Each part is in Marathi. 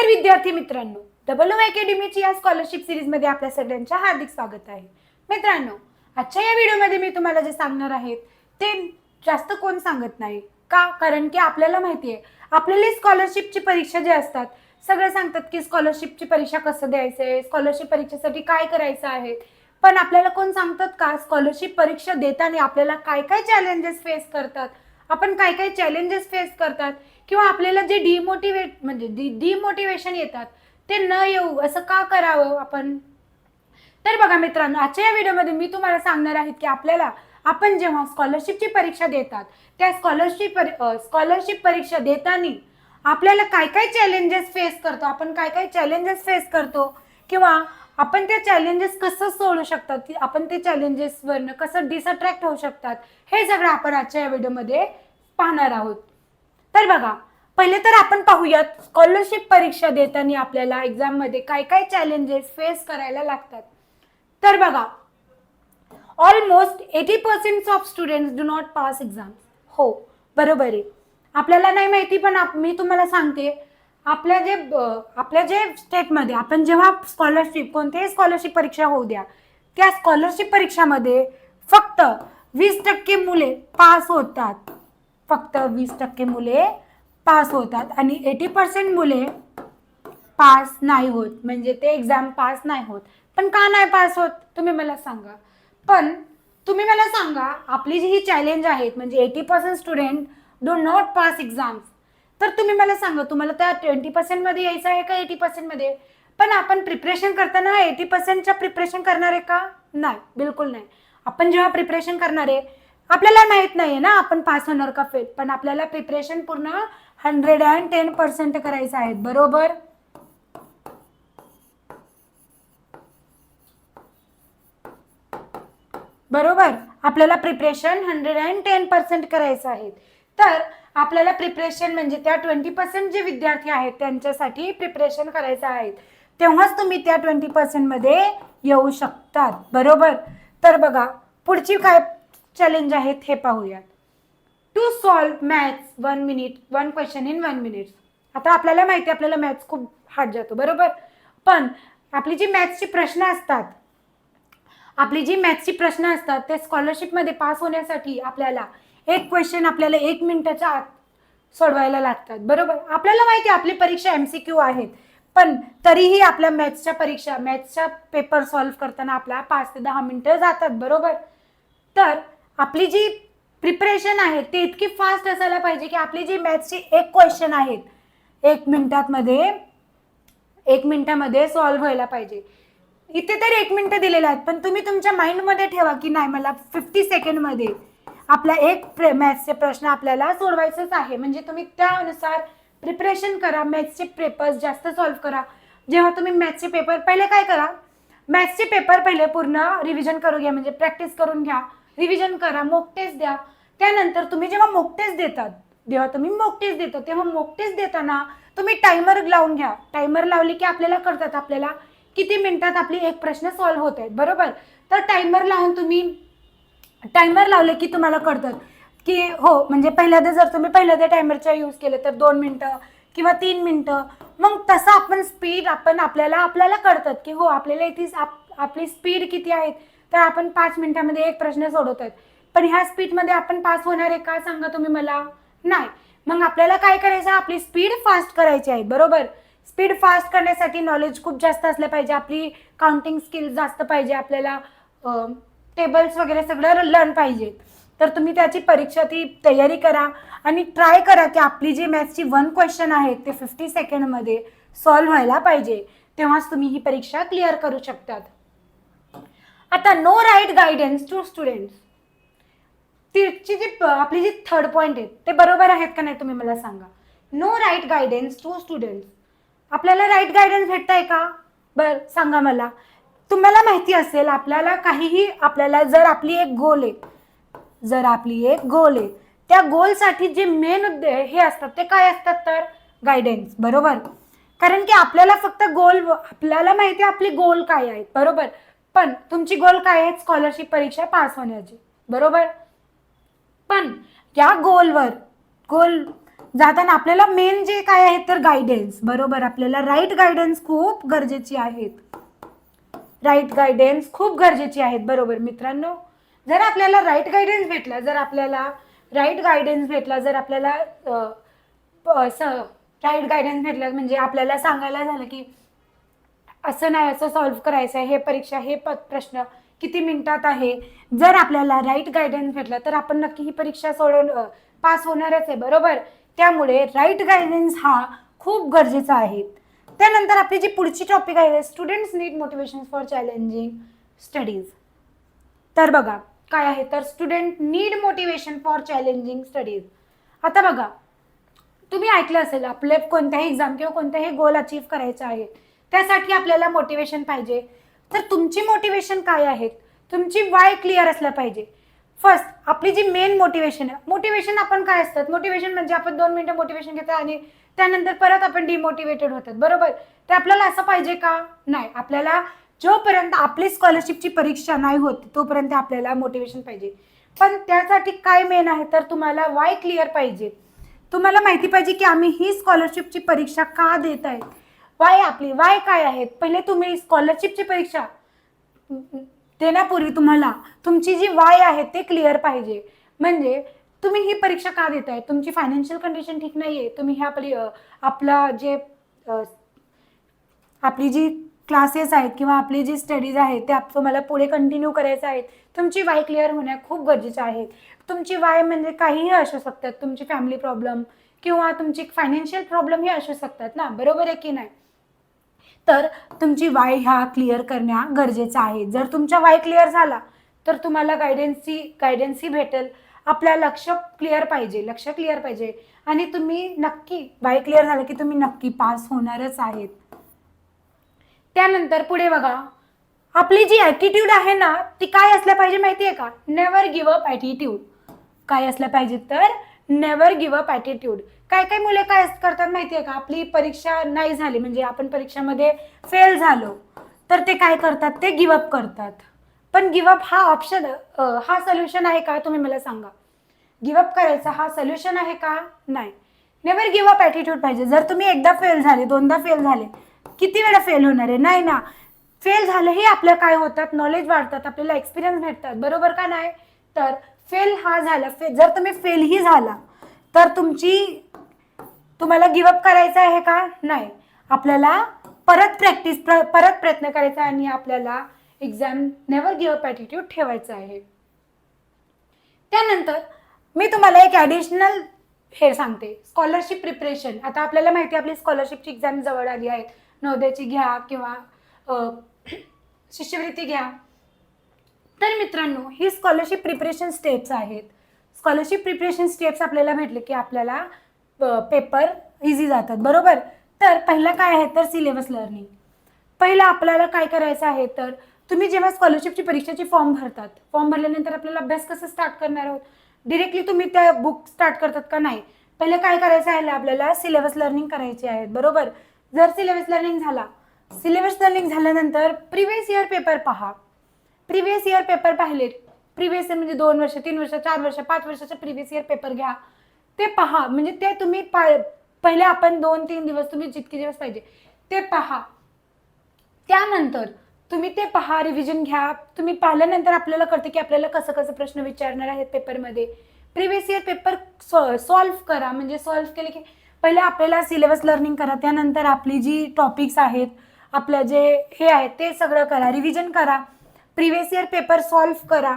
नमस्कार विद्यार्थी मित्रांनो. डबल ओ अकॅडमीची या स्कॉलरशिप सिरीजमध्ये आपल्या सगळ्यांच्या हार्दिक स्वागत आहे. मित्रांनो आजच्या या व्हिडिओमध्ये मी तुम्हाला जे सांगणार आहे ते जास्त कोण सांगत नाही. का? कारण की आपल्याला माहिती आहे आपल्याला स्कॉलरशिपची परीक्षा जे असतात सगळे सांगतात की स्कॉलरशिपची परीक्षा कसं द्यायचं आहे स्कॉलरशिप परीक्षेसाठी काय करायचं आहे. पण आपल्याला कोण सांगतात का? स्कॉलरशिप परीक्षा देताना आपल्याला काय काय चॅलेंजेस फेस करतात? आपण काय काय चॅलेंजेस फेस करतात किंवा आपल्याला जे डिमोटिवेट म्हणजे डिमोटिवेशन येतात ते न येऊ असं का करावं आपण? तर बघा मित्रांनो आजच्या या व्हिडिओमध्ये मी तुम्हाला सांगणार आहे की आपल्याला आपण जेव्हा स्कॉलरशिपची परीक्षा देतात त्या स्कॉलरशिप स्कॉलरशिप परीक्षा देताना आपल्याला काय काय चॅलेंजेस फेस करतो आपण काय काय चॅलेंजेस फेस करतो किंवा आपण त्या चॅलेंजेस कसं सोडू शकतात? की आपण ते चॅलेंजेसवरनं कसं डिसअट्रॅक्ट होऊ शकतात? हे सगळं आपण आजच्या या व्हिडिओमध्ये पाहणार आहोत. तर बघा पहिले तर आपण पाहूयात स्कॉलरशिप परीक्षा देताना आपल्याला एक्झाममध्ये काय काय चॅलेंजेस फेस करायला लागतात. तर बघा almost eighty percent of students do not pass exam हो बरोबर आहे. आपल्याला नाही माहिती पण आप- मी तुम्हाला सांगते आपल्या जे ब- आपल्या जे स्टेटमध्ये आपण जेव्हा स्कॉलरशिप कोणत्याही स्कॉलरशिप परीक्षा होऊ द्या त्या स्कॉलरशिप परीक्षामध्ये फक्त वीस टक्के मुले पास होतात. फक्त वीस टक्के मुले पास होतात आणि एटी पर्सेंट मुले पास नाही होत. म्हणजे ते एक्झाम पास नाही होत. पण का नाही पास होत? तुम्ही मला सांगा. पण तुम्ही मला सांगा आपली जी ही चॅलेंज आहेत म्हणजे eighty percent student do not pass exams तर तुम्ही मला सांगा तुम्हाला त्या ट्वेंटी पर्सेंटमध्ये यायचं आहे का एटी पर्सेंटमध्ये पण आपण प्रिपरेशन करताना एटी पर्सेंटच्या प्रिपरेशन करणार आहे का? नाही बिलकुल नाही. आपण जेव्हा प्रिपरेशन करणार आहे आपल्याला माहीत नाही आहे ना आपण पास होणार का फेल पण आपल्याला प्रिपरेशन पूर्ण हंड्रेड अँड टेन पर्सेंट करायचं आहे बरोबर? बरोबर? आपल्याला preparation hundred and ten percent करायचं आहे. तर आपल्याला प्रिपरेशन म्हणजे त्या ट्वेंटी पर्सेंट जे विद्यार्थी आहेत त्यांच्यासाठी प्रिपरेशन करायचं आहे तेव्हाच तुम्ही त्या ट्वेंटी पर्सेंटमध्ये येऊ शकतात. बरोबर? तर बघा पुढची काय चॅलेंज आहेत हे पाहूयात. To solve maths one minute one question in one minute आता आपल्याला माहिती आहे आपल्याला मॅथ्स खूप हार्ड जातो बरोबर? पण आपली जी मॅथ्सची प्रश्न असतात आपली जी मॅथ्सची प्रश्न असतात ते स्कॉलरशिपमध्ये पास होण्यासाठी आपल्याला एक क्वेश्चन आपल्याला एक मिनिटाच्या आत सोडवायला लागतात. बरोबर? आपल्याला माहिती आहे आपली परीक्षा एम सी क्यू आहेत. पण तरीही आपल्या मॅथ्सच्या परीक्षा मॅथ्सच्या पेपर सॉल्व्ह करताना आपल्या पाच ते दहा मिनटं जातात बरोबर? तर आपली जी प्रिपरेशन आहे ते इतकी फास्ट असायला पाहिजे की आपली जी मॅथ्सची एक क्वेश्चन आहेत एक मिनिटातमध्ये एक मिनिटामध्ये सॉल्व्ह व्हायला पाहिजे. इथे तर एक मिनटं दिलेलं आहेत पण तुम्ही तुमच्या माइंडमध्ये ठेवा की नाही मला फिफ्टी सेकंडमध्ये आपला एक मॅथ्सचे प्रश्न आपल्याला सोडवायचंच आहे. म्हणजे तुम्ही त्यानुसार प्रिपरेशन करा मॅथ्सचे पेपर्स जास्त सॉल्व्ह करा. जेव्हा तुम्ही मॅथ्सचे पेपर पहिले काय करा? मॅथ्सचे पेपर पहिले पूर्ण रिव्हिजन करू घ्या. म्हणजे प्रॅक्टिस करून घ्या. रिव्हिजन करा मोक टेस्ट द्या. त्यानंतर तुम्ही जेव्हा मोक टेस्ट देतात जेव्हा तुम्ही मोक टेस्ट देतो तेव्हा मोक टेस्ट देताना तुम्ही टायमर लावून घ्या. टायमर लावली की आपल्याला कळतात आपल्याला किती मिनिटात आपली एक प्रश्न सॉल्व्ह होत आहेत. बरोबर? तर टायमर लावून तुम्ही टायमर लावले की तुम्हाला कळतात की हो म्हणजे पहिल्यांदा जर तुम्ही पहिल्यांदा टायमरचा यूज केले तर दोन मिनटं किंवा तीन मिनटं. मग तसं आपण स्पीड आपण आपल्याला आपल्याला कळतात की हो आपल्याला इथे आप आपली स्पीड किती आहेत तर आपण पाच मिनटामध्ये एक प्रश्न सोडवत आहेत पण ह्या स्पीडमध्ये आपण पास होणार आहे का सांगा तुम्ही मला? नाही. मग आपल्याला काय करायचं? आपली स्पीड फास्ट करायची आहे बरोबर? स्पीड फास्ट करण्यासाठी नॉलेज खूप जास्त असलं पाहिजे. आपली काउंटिंग स्किल जास्त पाहिजे आपल्याला. टेबल्स वगैरे सगळं लर्न पाहिजे. तर तुम्ही त्याची परीक्षा ती तयारी करा आणि ट्राय करा की आपली जी मॅथ्सची वन क्वेश्चन आहे ते फिफ्टी सेकंडमध्ये सॉल्व्ह व्हायला पाहिजे. तेव्हाच तुम्ही ही परीक्षा क्लिअर करू शकतात. आता no right guidance to students तिची जी आपली जी थर्ड पॉईंट आहे ते बरोबर आहेत का नाही तुम्ही मला सांगा? No right guidance to students आपल्याला राईट गायडन्स भेटताय का? बर सांगा मला. तुम्हाला माहिती असेल आपल्याला काहीही आपल्याला जर आपली एक गोल आहे जर आपली एक गोल आहे त्या गोलसाठी जे मेन हे असतात ते काय असतात तर? गायडन्स बरोबर? कारण की आपल्याला फक्त गोल आपल्याला माहिती आहे आपली गोल काय आहेत बरोबर? पण तुमची गोल काय आहे? स्कॉलरशिप परीक्षा पास होण्याची बरोबर? पण या गोलवर गोल जाताना आपल्याला मेन जे काय आहे तर गायडन्स बरोबर? आपल्याला राईट गायडन्स खूप गरजेची आहेत. राईट गायडन्स खूप गरजेची आहेत. बरोबर मित्रांनो? जर आपल्याला राईट गायडन्स भेटला जर आपल्याला राईट गायडन्स भेटला जर आपल्याला राईट गायडन्स भेटला म्हणजे आपल्याला सांगायला झालं की असं नाही असं सॉल्व्ह करायचं आहे हे परीक्षा हे प प्रश्न किती मिनिटात आहे? जर आपल्याला राईट गायडन्स भेटला तर आपण नक्की ही परीक्षा सोडवून पास होणारच आहे. बरोबर? त्यामुळे राईट गायडन्स हा खूप गरजेचा आहे. त्यानंतर आपली जी पुढची टॉपिक आहे students need motivation for challenging studies तर बघा काय आहे? तर student need motivation for challenging studies आता बघा तुम्ही ऐकलं असेल आपले कोणत्याही एक्झाम किंवा कोणत्याही गोल अचीव करायचे आहे त्यासाठी आपल्याला मोटिवेशन पाहिजे. तर तुमची मोटिवेशन काय आहेत तुमची वाय क्लिअर असलं पाहिजे. फर्स्ट आपली जी मेन मोटिवेशन आहे मोटिवेशन आपण काय असतात? मोटिवेशन म्हणजे आपण दोन मिनिटं मोटिवेशन घेतो आणि त्यानंतर परत आपण डिमोटिवेटेड होतात. बरोबर? ते आपल्याला असं पाहिजे का? नाही. आपल्याला जोपर्यंत आपली स्कॉलरशिपची परीक्षा नाही होत तोपर्यंत आपल्याला मोटिवेशन पाहिजे. पण त्यासाठी काय मेन आहे? तर तुम्हाला वाय क्लिअर पाहिजे. तुम्हाला माहिती पाहिजे की आम्ही ही स्कॉलरशिपची परीक्षा का देत आहेत वाय आपली? वाय काय आहेत पहिले तुम्ही स्कॉलरशिपची परीक्षा देण्यापूर्वी तुम्हाला तुमची जी वाय आहे ते क्लिअर पाहिजे. म्हणजे तुम्ही ही परीक्षा का देताय? तुमची फायनान्शियल कंडिशन ठीक नाही आहे तुम्ही ह्या आपली आपला जे आपली जी क्लासेस आहेत किंवा आपली जी स्टडीज आहेत ते आप तुम्हाला पुढे कंटिन्यू करायचं आहेत. तुमची वाय क्लिअर होण्या खूप गरजेचं आहे तुमची वाय म्हणजे काहीही असू शकतात. तुमची फॅमिली प्रॉब्लेम किंवा तुमची फायनान्शियल प्रॉब्लेम हे असू शकतात ना. बरोबर आहे की नाही? तर तुमची वाय ह्या क्लिअर करण्या गरजेचं आहे जर तुमच्या वाय क्लिअर झाला तर तुम्हाला गायडन्सची गायडन्सही भेटेल. आपल्या लक्ष क्लिअर पाहिजे लक्ष क्लिअर पाहिजे. आणि तुम्ही नक्की बाय क्लिअर झालं की तुम्ही नक्की पास होणारच आहेत. त्यानंतर पुढे बघा. आपली जी ॲटिट्यूड आहे ना ती काय असल्या पाहिजे माहिती आहे का? नेवर गिव्ह अप ॲटिट्यूड काय असल्या पाहिजे तर नेवर गिव्ह अप ॲटिट्यूड काय काय मुले काय करतात माहिती आहे का? आपली परीक्षा नाही झाली म्हणजे आपण परीक्षामध्ये फेल झालो. तर ते काय करतात? ते गिव्ह अप करतात. पण गिवअप अप हा ऑप्शन हा सोल्युशन आहे का? तुम्ही मला सांगा. गिवअप करायचा हा सोल्युशन आहे का? नाही. नेवर गिव्ह अप ॲटिट्यूड पाहिजे. जर तुम्ही एकदा फेल झाले दोनदा फेल झाले किती वेळा फेल होणार आहे? नाही ना. फेल झालंही आपलं काय होतात? नॉलेज वाढतात आपल्याला एक्सपिरियन्स भेटतात. बरोबर का नाही? तर फेल हा झाला. फे जर तुम्ही फेलही झाला तर तुमची तुम्हाला गिवअप करायचं आहे का? नाही. आपल्याला परत प्रॅक्टिस परत प्रयत्न करायचा आणि आपल्याला एक्झाम नेवर गिवअप ॲटिट्यूड ठेवायचं आहे. त्यानंतर मी तुम्हाला एक ॲडिशनल हे सांगते. स्कॉलरशिप प्रिपरेशन आता आपल्याला माहिती आहे आपली स्कॉलरशिपची एक्झाम जवळ आली आहे नवद्याची घ्या किंवा शिष्यवृत्ती घ्या. तर मित्रांनो ही स्कॉलरशिप प्रिपरेशन स्टेप्स आहेत. स्कॉलरशिप प्रिपरेशन स्टेप्स आपल्याला भेटले की आपल्याला पेपर इझी जातात. बरोबर? तर पहिलं काय आहे? तर सिलेबस लर्निंग पहिलं आपल्याला काय करायचं आहे? तर तुम्ही जेव्हा स्कॉलरशिपची परीक्षेची फॉर्म भरतात फॉर्म भरल्यानंतर आपल्याला अभ्यास कसं स्टार्ट करणार आहोत? डिरेक्टली तुम्ही त्या बुक स्टार्ट करतात का नाही? पहिले काय करायचं आहे आपल्याला? सिलेबस लर्निंग करायची आहे बरोबर? जर सिलेबस लर्निंग झाला सिलेबस लर्निंग झाल्यानंतर प्रिव्हियस इयर पेपर पहा. प्रिव्हियस इयर पेपर पाहिले. प्रिव्हियस इयर म्हणजे दोन वर्ष तीन वर्ष चार वर्ष पाच वर्षाचे प्रिव्हियस इयर पेपर घ्या. ते पहा. म्हणजे ते तुम्ही पा पहिले आपण दोन तीन दिवस तुम्ही जितके दिवस पाहिजे ते पहा. त्यानंतर तुम्ही ते पहा रिव्हिजन घ्या. तुम्ही पाहिल्यानंतर आपल्याला कळतं की आपल्याला कसं कसं प्रश्न विचारणार आहेत पेपरमध्ये प्रिव्हियस इयर पेपर सॉल्व्ह करा. म्हणजे सॉल्व्ह केले की पहिले आपल्याला सिलेबस लर्निंग करा. त्यानंतर आपली जी टॉपिक्स आहेत आपलं जे हे आहे ते सगळं करा. रिव्हिजन करा. प्रिव्हियस इयर पेपर सॉल्व्ह करा.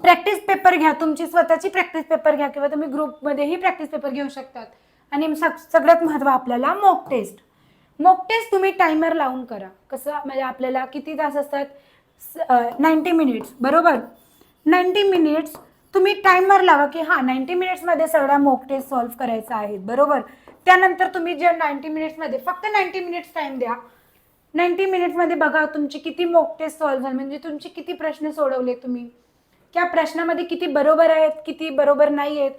प्रॅक्टिस पेपर घ्या. तुमची स्वतःची प्रॅक्टिस पेपर घ्या किंवा तुम्ही ग्रुपमध्येही प्रॅक्टिस पेपर घेऊ शकतात. आणि सग सगळ्यात महत्त्व आपल्याला मॉक टेस्ट मोकटेच तुम्ही टायमर लावून करा. कसं म्हणजे आपल्याला किती तास असतात? नाईन्टी मिनिट्स बरोबर? नाईन्टी मिनिट्स तुम्ही टायमर लावा की हां नाईन्टी मिनिट्समध्ये सगळ्या मॉक टेस्ट सॉल्व्ह करायचा आहे बरोबर? त्यानंतर तुम्ही जे नाईन्टी मिनिट्समध्ये फक्त नाईन्टी मिनिट्स टाईम द्या. नाईन्टी मिनिट्समध्ये बघा तुमची किती मॉक टेस्ट सॉल्व्ह झाली म्हणजे तुमचे किती प्रश्न सोडवले तुम्ही. त्या प्रश्नामध्ये किती बरोबर आहेत किती बरोबर नाही आहेत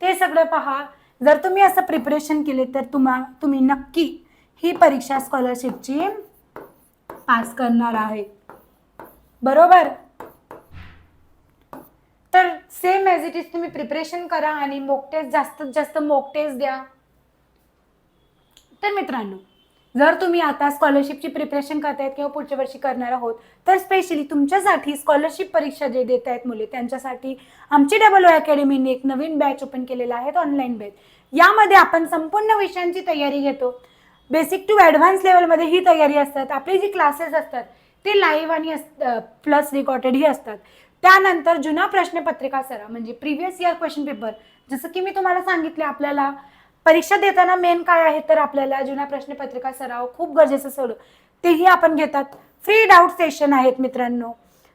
ते सगळं पहा. जर तुम्ही असं प्रिपरेशन केले तर तुम्हा तुम्ही नक्की ही परीक्षा स्कॉलरशिपची पास करणार आहे. बरोबर? तर सेम ॲज इट इज तुम्ही प्रिपरेशन करा आणि मोक टेस्ट जास्तीत जास्त मोक टेस्ट द्या. तर मित्रांनो जर तुम्ही आता स्कॉलरशिपची प्रिपरेशन करतायत किंवा पुढच्या वर्षी करणार आहोत तर स्पेशली तुमच्यासाठी स्कॉलरशिप परीक्षा जे देत आहेत मुले त्यांच्यासाठी आमची डबल ओ अकॅडमीने एक नवीन बॅच ओपन केलेला आहे ऑनलाईन बॅच यामध्ये आपण संपूर्ण विषयांची तयारी घेतो. बेसिक टू ॲडव्हान्स लेवलमध्ये ही तयारी असतात आपले जे क्लासेस असतात ते लाईव्ह आणि प्लस रेकॉर्डेडही असतात. त्यानंतर जुना प्रश्नपत्रिका सराव म्हणजे प्रिव्हियस इयर क्वेश्चन पेपर जसं की मी तुम्हाला सांगितले आपल्याला परीक्षा देताना मेन काय आहे तर आपल्याला जुना प्रश्नपत्रिका सराव खूप गरजेचं सोडू तेही आपण घेतात. फ्री डाऊट सेशन आहेत मित्रांनो.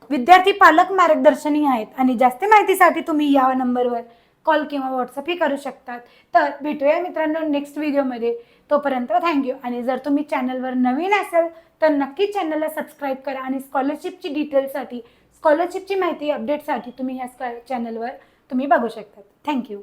विद्यार्थी पालक मार्गदर्शनही आहेत आणि जास्त माहितीसाठी तुम्ही या नंबरवर कॉल किंवा व्हॉट्सअपही करू शकतात. तर भेटूया मित्रांनो नेक्स्ट व्हिडिओमध्ये. तोपर्यंत थँक्यू आणि जर तुम्ही चॅनलवर नवीन असेल तर नक्की चॅनलला सबस्क्राईब करा आणि स्कॉलरशिपची डिटेल्ससाठी स्कॉलरशिपची माहिती अपडेटसाठी तुम्ही ह्या चॅनलवर तुम्ही बघू शकता. थँक्यू